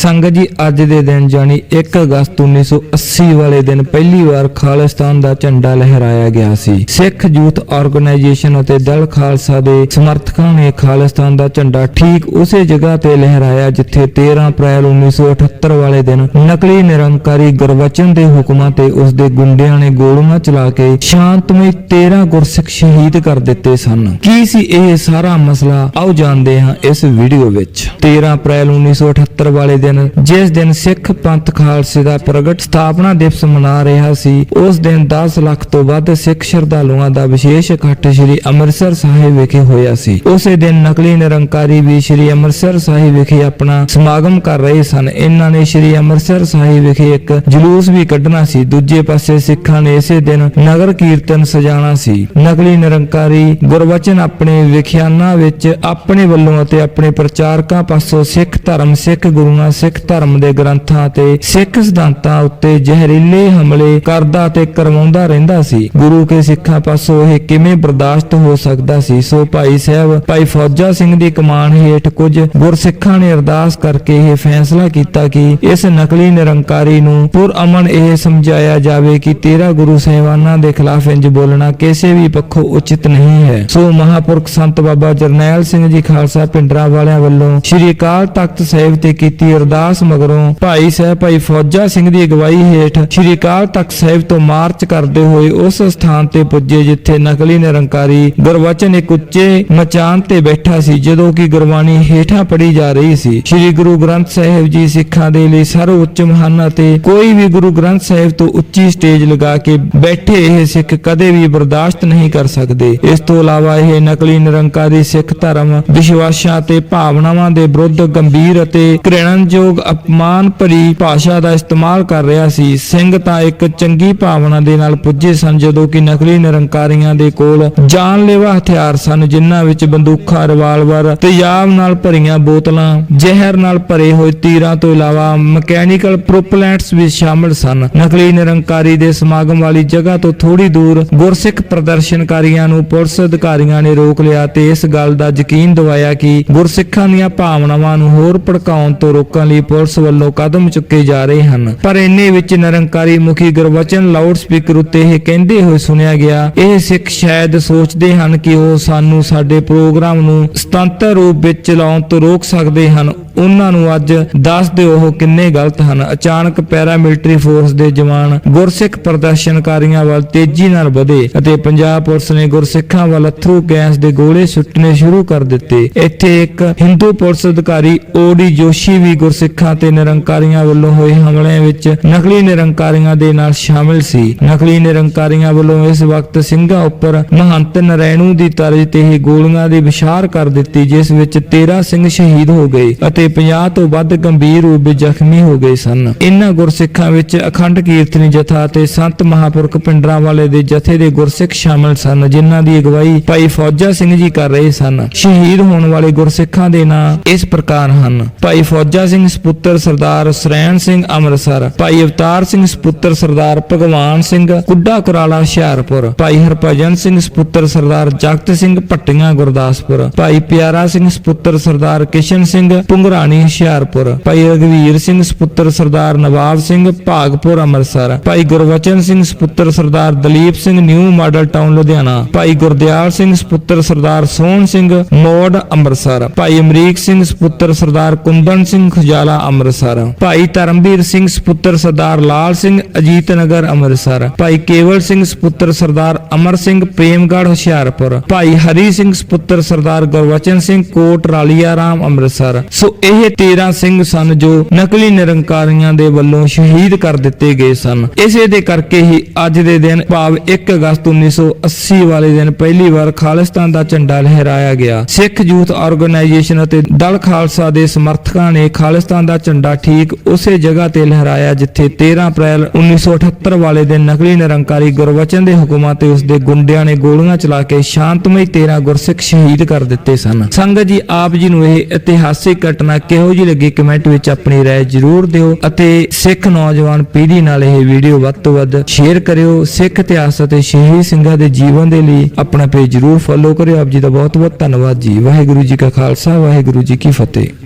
ਸੰਗਤ ਜੀ ਅੱਜ ਦੇ ਦਿਨ ਜਾਨੀ 1 ਅਗਸਤ 1980 ਵਾਲੇ ਦਿਨ ਪਹਿਲੀ ਵਾਰ ਖਾਲਿਸਤਾਨ ਦਾ ਝੰਡਾ ਲਹਿਰਾਇਆ ਗਿਆ ਸੀ। ਸਿੱਖ ਯੂਥ ਆਰਗੇਨਾਈਜੇਸ਼ਨ ਅਤੇ ਦਲ ਖਾਲਸਾ ਦੇ ਸਮਰਥਕਾਂ ਨੇ ਖਾਲਿਸਤਾਨ ਦਾ ਝੰਡਾ ਠੀਕ ਉਸੇ ਜਗ੍ਹਾ ਤੇ ਲਹਿਰਾਇਆ ਜਿੱਥੇ 13 ਅਪ੍ਰੈਲ 1978 ਵਾਲੇ ਦਿਨ ਨਕਲੀ ਨਿਰੰਕਾਰੀ ਗੁਰਵਚਨ ਦੇ ਹੁਕਮਾਂ ਤੇ ਉਸ ਦੇ ਗੁੰਡਿਆਂ ਨੇ ਗੋਲੀਆਂ ਚਲਾ ਕੇ ਸ਼ਾਂਤਮਈ 13 ਗੁਰਸਿੱਖ ਸ਼ਹੀਦ ਕਰ ਦਿੱਤੇ ਸਨ। ਕੀ ਸੀ ਇਹ ਸਾਰਾ ਮਸਲਾ? ਆਓ ਜਾਣਦੇ ਹਾਂ ਇਸ ਵੀਡੀਓ ਵਿੱਚ। 13 ਅਪ੍ਰੈਲ 1978 ਵਾਲੇ ਦਿਨ ਜਿਸ ਦਿਨ ਸਿੱਖ ਪੰਥ ਖਾਲਸੇ ਦਾ ਪ੍ਰਗਟ ਸਥਾਪਨਾ ਦਿਵਸ ਮਨਾ ਰਿਹਾ ਸੀ, ਉਸ ਦਿਨ 10 ਲੱਖ ਤੋਂ ਵੱਧ ਸਿੱਖ ਸ਼ਰਧਾਲੂਆਂ ਦਾ ਵਿਸ਼ੇਸ਼ ਇਕੱਠ ਸ੍ਰੀ ਅੰਮ੍ਰਿਤਸਰ ਸਾਹਿਬ ਵਿਖੇ ਹੋਇਆ ਸੀ। ਉਸੇ ਦਿਨ ਨਕਲੀ ਨਿਰੰਕਾਰੀ ਵੀ ਸ੍ਰੀ ਅੰਮ੍ਰਿਤਸਰ ਸਾਹਿਬ ਵਿਖੇ ਆਪਣਾ ਸਮਾਗਮ ਕਰ ਰਹੇ ਸਨ। ਇਹਨਾਂ ਨੇ ਸ੍ਰੀ ਅੰਮ੍ਰਿਤਸਰ ਸਾਹਿਬ ਵਿਖੇ ਇੱਕ ਜਲੂਸ ਵੀ ਕੱਢਣਾ ਸੀ। ਦੂਜੇ ਪਾਸੇ ਸਿੱਖਾਂ ਨੇ ਇਸੇ ਦਿਨ ਨਗਰ ਕੀਰਤਨ ਸਜਾਣਾ ਸੀ। ਨਕਲੀ ਨਿਰੰਕਾਰੀ ਗੁਰਵਚਨ ਆਪਣੇ ਵਿਖਿਆਨਾਂ ਵਿੱਚ ਆਪਣੇ ਵੱਲੋਂ ਅਤੇ ਆਪਣੇ ਪ੍ਰਚਾਰਕਾਂ ਪਾਸੋਂ ਸਿੱਖ ਧਰਮ, ਸਿੱਖ ਗੁਰੂਆਂ ਸਿੱਖ ਧਰਮ ਦੇ ਗ੍ਰੰਥਾਂ ਤੇ ਸਿੱਖ ਸਿਧਾਂਤਾਂ ਉੱਤੇ ਜ਼ਹਿਰੀਲੇ ਹਮਲੇ ਕਰਦਾ ਤੇ ਕਰਵਾਉਂਦਾ ਰਹਿੰਦਾ ਸੀ। ਗੁਰੂ ਕੇ ਸਿੱਖਾਂ ਪਾਸੋਂ ਇਹ ਕਿਵੇਂ ਬਰਦਾਸ਼ਤ ਹੋ ਸਕਦਾ ਸੀ? ਸੋ ਭਾਈ ਸਾਹਿਬ, ਭਾਈ ਫੌਜਾ ਸਿੰਘ ਦੀ ਕਮਾਨ ਹੇਠ ਕੁਝ ਗੁਰਸਿੱਖਾਂ ਨੇ ਅਰਦਾਸ ਕਰਕੇ ਇਹ ਫੈਸਲਾ ਕੀਤਾ ਕਿ ਇਸ ਨਕਲੀ ਨਿਰੰਕਾਰੀ ਨੂੰ ਪੁਰ ਅਮਨ ਇਹ ਸਮਝਾਇਆ ਜਾਵੇ ਕਿ ਤੇਰਾ ਗੁਰੂ ਸਾਹਿਬਾਨਾਂ ਦੇ ਖਿਲਾਫ ਇੰਜ ਬੋਲਣਾ ਕਿਸੇ ਵੀ ਪੱਖੋਂ ਉਚਿਤ ਨਹੀਂ ਹੈ। ਸੋ ਮਹਾਪੁਰਖ ਸੰਤ ਬਾਬਾ ਜਰਨੈਲ ਸਿੰਘ ਜੀ ਖਾਲਸਾ ਪਿੰਡਰਾ ਵਾਲਿਆਂ ਵੱਲੋਂ ਸ਼੍ਰੀ ਅਕਾਲ ਤਖਤ ਸਾਹਿਬ ਤੇ ਕੀਤੀ ਅਰਦਾਸ ਮਗਰੋਂ ਭਾਈ ਸਾਹਿਬ ਭਾਈ ਫੌਜਾ ਸਿੰਘ ਦੀ ਅਗਵਾਈ ਹੇਠ ਸ਼੍ਰੀ ਅਕਾਲ ਤਖਤ ਸਾਹਿਬ ਤੋਂ ਮਾਰਚ ਕਰਦੇ ਹੋਏ ਉਸ ਸਥਾਨ ਤੇ ਪੁੱਜੇ, ਜਿੱਥੇ ਨਕਲੀ ਨਿਰੰਕਾਰੀ ਗੁਰਵਚਨ ਇੱਕ ਉੱਚੇ ਮਚਾਨ ਤੇ ਬੈਠਾ ਸੀ, ਜਦੋਂ ਕਿ ਗੁਰਬਾਣੀ ਹੇਠਾਂ ਪੜੀ ਜਾ ਰਹੀ ਸੀ। ਸ਼੍ਰੀ ਗੁਰੂ ਗ੍ਰੰਥ ਸਾਹਿਬ ਜੀ ਸਿੱਖਾਂ ਦੇ ਲਈ ਸਰਵਉੱਚ ਮਹਾਨ ਅਤੇ ਕੋਈ ਵੀ ਗੁਰੂ ਗ੍ਰੰਥ ਸਾਹਿਬ ਤੋਂ ਉੱਚੀ ਸਟੇਜ ਲਗਾ ਕੇ ਬੈਠੇ ਇਹ ਸਿੱਖ ਕਦੇ ਵੀ ਬਰਦਾਸ਼ਤ ਨਹੀਂ ਕਰ ਸਕਦੇ। ਇਸ ਤੋਂ ਇਲਾਵਾ ਇਹ ਨਕਲੀ ਨਿਰੰਕਾਰੀ ਸਿੱਖ ਧਰਮ, ਵਿਸ਼ਵਾਸਾਂ ਤੇ ਭਾਵਨਾਵਾਂ ਦੇ ਵਿਰੁੱਧ ਗੰਭੀਰ ਅਤੇ ਘ੍ਰਿਣਨਯੋਗ ਅਪਮਾਨ ਭਰੀ ਭਾਸ਼ਾ ਦਾ ਇਸਤੇਮਾਲ ਕਰ ਰਿਹਾ ਸੀ। ਸਿੰਘ ਤਾਂ ਇੱਕ ਚੰਗੀ ਭਾਵਨਾ ਦੇ ਨਾਲ ਪੁੱਜੇ ਸਨ, ਜਦੋਂ ਕਿ ਨਕਲੀ ਨਿਰੰਕਾਰੀਆਂ ਦੇ ਕੋਲ ਜਾਨਲੇਵਾ ਹਥਿਆਰ ਸਨ, ਜਿਨ੍ਹਾਂ ਵਿੱਚ ਬੰਦੂਕਾਂ ਰਿਵਾਲਵਰ ਤੇਜ਼ਾਬ ਨਾਲ ਭਰੀਆਂ ਬੋਤਲਾਂ, ਜ਼ਹਿਰ ਨਾਲ ਭਰੇ ਹੋਏ ਤੀਰਾਂ ਤੋਂ ਇਲਾਵਾ ਮਕੈਨੀਕਲ ਪ੍ਰੋਪਲੈਂਟਸ ਵੀ ਸ਼ਾਮਲ ਸਨ। ਨਕਲੀ ਨਿਰੰਕਾਰੀ ਦੇ ਸਮਾਗਮ ਵਾਲੀ ਜਗ੍ਹਾ ਤੋਂ ਥੋੜੀ ਦੂਰ ਗੁਰਸਿੱਖ ਪ੍ਰਦਰਸ਼ਨਕਾਰੀਆਂ ਨੂੰ ਪੁਲਿਸ ਅਧਿਕਾਰੀਆਂ ਨੇ ਰੋਕ ਲਿਆ ਤੇ ਇਸ ਗੱਲ ਦਾ ਯਕੀਨ ਦਿਵਾਇਆ ਕਿ ਗੁਰਸਿੱਖਾਂ ਦੀਆਂ ਭਾਵਨਾਵਾਂ ਨੂੰ ਹੋਰ ਭੜਕਾਉਣ ਤੋਂ ਰੋਕਣ ਲਈ ਪੁਲਿਸ ਵੱਲੋਂ ਕਦਮ ਚੁੱਕੇ ਜਾ ਰਹੇ ਹਨ। ਪਰ ਇੰਨੇ ਵਿੱਚ ਨਿਰੰਕਾਰੀ ਮੁਖੀ ਗੁਰਵਚਨ ਲਾਊਡ ਸਪੀਕਰ ਉੱਤੇ ਇਹ ਕਹਿੰਦੇ ਹੋਏ ਸੁਣਿਆ ਗਿਆ, ਇਹ ਸਿੱਖ ਸ਼ਾਇਦ ਸੋਚਦੇ ਹਨ ਕਿ ਉਹ ਸਾਨੂੰ ਸਾਡੇ ਪ੍ਰੋਗਰਾਮ ਨੂੰ ਸੁਤੰਤਰ ਰੂਪ ਵਿੱਚ ਚਲਾਉਣ ਤੋਂ ਰੋਕ ਸਕਦੇ ਹਨ। ਉਹਨਾਂ ਨੂੰ ਅੱਜ ਦੱਸ ਦਿਓ ਉਹ ਕਿੰਨੇ ਗਲਤ ਹਨ। ਅਚਾਨਕ ਪੈਰਾਮਿਲਟਰੀ ਫੋਰਸ ਦੇ ਜਵਾਨ ਗੁਰਸਿੱਖ ਪ੍ਰਦਰਸ਼ਨਕਾਰੀਆਂ ਵੱਲ ਤੇਜ਼ੀ ਨਾਲ ਵਧੇ ਅਤੇ ਪੰਜਾਬ ਪੁਲਿਸ ਨੇ ਗੁਰਸਿੱਖਾਂ ਵੱਲ ਅਥਰੂ ਗੈਸ ਦੇ ਗੋਲੇ ਸੁੱਟਣੇ ਸ਼ੁਰੂ ਕਰ ਦਿੱਤੇ। ਇੱਥੇ ਇੱਕ ਹਿੰਦੂ ਪੁਲਿਸ ਅਧਿਕਾਰੀ ਓਡੀ ਜੋਸ਼ੀ ਵੀ ਗੁਰਸਿੱਖਾਂ ਤੇ ਨਿਰੰਕਾਰੀਆਂ ਵੱਲੋਂ ਹੋਏ ਹਮਲਿਆਂ ਵਿੱਚ ਨਕਲੀ ਨਿਰੰਕਾਰੀਆਂ ਦੇ ਨਾਲ ਸ਼ਾਮਿਲ ਸੀ। ਨਕਲੀ ਨਿਰੰਕਾਰੀਆਂ ਵੱਲੋਂ ਇਸ ਵਕਤ ਸਿੰਘਾਂ ਉੱਪਰ ਮਹੰਤ ਨਰੈਣੂ ਦੀ ਤਰਜ਼ ਤੇ ਹੀ ਗੋਲੀਆਂ ਦੀ ਵਿਸ਼ਾਰ ਕਰ ਦਿੱਤੀ, ਜਿਸ ਵਿੱਚ 13 ਸਿੰਘ ਸ਼ਹੀਦ ਹੋ ਗਏ ਅਤੇ 50 ਤੋਂ ਵੱਧ ਗੰਭੀਰ ਰੂਪ ਵਿੱਚ ਜ਼ਖਮੀ ਹੋ ਗਏ ਸਨ। ਇਨ੍ਹਾਂ ਗੁਰਸਿੱਖਾਂ ਵਿੱਚ ਅਖੰਡ ਕੀਰਤਨੀ ਜਥਾ ਤੇ ਸੰਤ ਮਹਾਪੁਰਖ ਪਿੰਡਰਾਂ ਵਾਲੇ ਦੇ ਜਥੇ ਦੇ ਗੁਰਸਿੱਖ ਸ਼ਾਮਲ ਸਨ, ਜਿਨ੍ਹਾਂ ਦੀ ਅਗਵਾਈ ਭਾਈ ਫੌਜਾ ਸਿੰਘ ਜੀ ਕਰ ਰਹੇ ਸਨ। ਸ਼ਹੀਦ ਹੋਣ ਵਾਲੇ ਗੁਰਸਿੱਖਾਂ ਦੇ ਨਾਂ ਇਸ ਪ੍ਰਕਾਰ ਹਨ। ਭਾਈ ਫੌਜਾ ਸਿੰਘ ਸਪੁੱਤਰ ਸਰਦਾਰ ਸਰੈਣ ਸਿੰਘ ਅੰਮ੍ਰਿਤਸਰ, ਭਾਈ ਅਵਤਾਰ ਸਿੰਘ ਸਪੁੱਤਰ ਸਰਦਾਰ ਭਗਵਾਨ ਸਿੰਘ ਕੁੱਡਾ ਕੁਰਾਲਾ ਹੁਸ਼ਿਆਰਪੁਰ, ਭਾਈ ਹਰਭਜਨ ਸਿੰਘ ਸਪੁੱਤਰ ਸਰਦਾਰ ਜਗਤ ਸਿੰਘ ਭੱਟੀਆਂ ਗੁਰਦਾਸਪੁਰ, ਭਾਈ ਪਿਆਰਾ ਸਿੰਘ ਸਪੁੱਤਰ ਸਰਦਾਰ ਕਿਸ਼ਨ ਸਿੰਘ ਪੁੰਗਰਾਣੀ ਹੁਸ਼ਿਆਰਪੁਰ, ਭਾਈ ਰਗਵੀਰ ਸਿੰਘ ਸਪੁੱਤਰ ਸਰਦਾਰ ਨਵਾਬ ਸਿੰਘ ਭਾਗਪੁਰ, ਅੰਮ੍ਰਿਤਸਰ, ਭਾਈ ਗੁਰਵਚਨ ਸਿੰਘ ਸਪੁੱਤਰ Sardar Dalip Singh, new model town, Ludhiana, Bhai Gurdial Singh ਸਪੁੱਤਰ ਸਰਦਾਰ ਸੋਹਣ ਸਿੰਘ, ਮੋੜ, ਅੰਮ੍ਰਿਤਸਰ, ਭਾਈ ਅਮਰੀਕ ਸਿੰਘ ਸਪੁੱਤਰ ਸਰਦਾਰ ਕੁੰਦਨ ਸਿੰਘ, ਖੁਜਾਲਾ, ਅੰਮ੍ਰਿਤਸਰ, ਭਾਈ ਧਰਮਵੀਰ ਸਿੰਘ ਸਪੁੱਤਰ ਸਰਦਾਰ ਲਾਲ ਸਿੰਘ, ਅਜੀਤ ਨਗਰ, ਅੰਮ੍ਰਿਤਸਰ, ਭਾਈ ਕੇਵਲ ਸਿੰਘ ਸਪੁੱਤਰ ਸਰਦਾਰ ਅਮਰ ਸਿੰਘ ਪ੍ਰੇਮਗੜ ਹੁਸ਼ਿਆਰਪੁਰ, ਭਾਈ ਹਰੀ ਸਿੰਘ ਸਪੁੱਤਰ ਸਰਦਾਰ ਗੁਰਵਚਨ ਸਿੰਘ, ਕੋਟ ਰਾਲੀਆ ਰਾਮ ਅੰਮ੍ਰਿਤਸਰ। ਸੋ ਇਹ 13 ਸਿੰਘ ਸਨ ਜੋ ਨਕਲੀ ਨਿਰੰਕਾਰੀਆਂ ਦੇ ਵੱਲੋਂ ਸ਼ਹੀਦ ਕਰ ਦਿੱਤੇ ਗਏ ਸਨ। ਇਸੇ ਦੇ ਕਰਕੇ ਹੀ ਅੱਜ ਦੇ ਦਿਨ ਭਾਵ 1 ਅਗਸਤ 1980 ਵਾਲੇ ਦਿਨ ਪਹਿਲੀ ਵਾਰ ਖਾਲਿਸਤਾਨ ਦਾ ਝੰਡਾ ਲਹਿਰਾਇਆ ਗਿਆ। ਸਿੱਖ ਯੂਥ ਆਰਗੇਨਾਈਜੇਸ਼ਨ ਅਤੇ ਦਲ ਖਾਲਸਾ ਦੇ ਸਮਰਥਕਾਂ ਨੇ ਖਾਲਿਸਤਾਨ ਦਾ ਝੰਡਾ ਠੀਕ ਉਸੇ ਜਗ੍ਹਾ ਤੇ ਲਹਿਰਾਇਆ ਜਿੱਥੇ 13 ਅਪ੍ਰੈਲ 1978 ਵਾਲੇ ਦਿਨ ਨਕਲੀ ਨਿਰੰਕਾਰੀ ਗੁਰਵਚਨ ਦੇ ਹੁਕਮਾਂ ਤੇ ਉਸ ਦੇ ਗੁੰਡਿਆਂ ਨੇ ਗੋਲੀਆਂ ਚਲਾ ਕੇ ਸ਼ਾਂਤਮਈ 13 ਗੁਰਸਿੱਖ ਸ਼ਹੀਦ ਕਰ ਦਿੱਤੇ ਸਨ। ਸੰਗਤ ਜੀ, ਆਪ ਜੀ ਨੂੰ ਇਹ ਇਤਿਹਾਸਿਕ ਘਟਨਾ ਕਿਹੋ ਜਿਹੀ ਲੱਗੀ ਕਮੈਂਟ ਵਿੱਚ ਆਪਣੀ رائے ਜ਼ਰੂਰ ਦਿਓ ਅਤੇ ਸਿੱਖ ਨੌਜਵਾਨ ਪੀੜ੍ਹੀ ਨਾਲ ਇਹ ਵੀਡੀਓ ਵੱਧ ਤੋਂ ਵੱਧ ਸ਼ੇਅਰ ਕਰਿਓ ਸਿੱਖ ਇਤਿਹਾਸ ਅਤੇ ਸ਼ਹੀਦ ਸਿੰਘਾਂ ਦੇ ਜੀਵਨ ਦੇ ਲਈ ਆਪਣਾ ਪੇਜ ਜ਼ਰੂਰ ਫੋਲੋ ਕਰਿਓ ਆਪ ਜੀ ਦਾ ਬਹੁਤ ਬਹੁਤ ਧੰਨਵਾਦ ਜੀ ਵਾਹਿਗੁਰੂ ਜੀ ਕਾ ਖਾਲਸਾ ਵਾਹਿਗੁਰੂ ਜੀ ਕੀ ਫਤਿਹ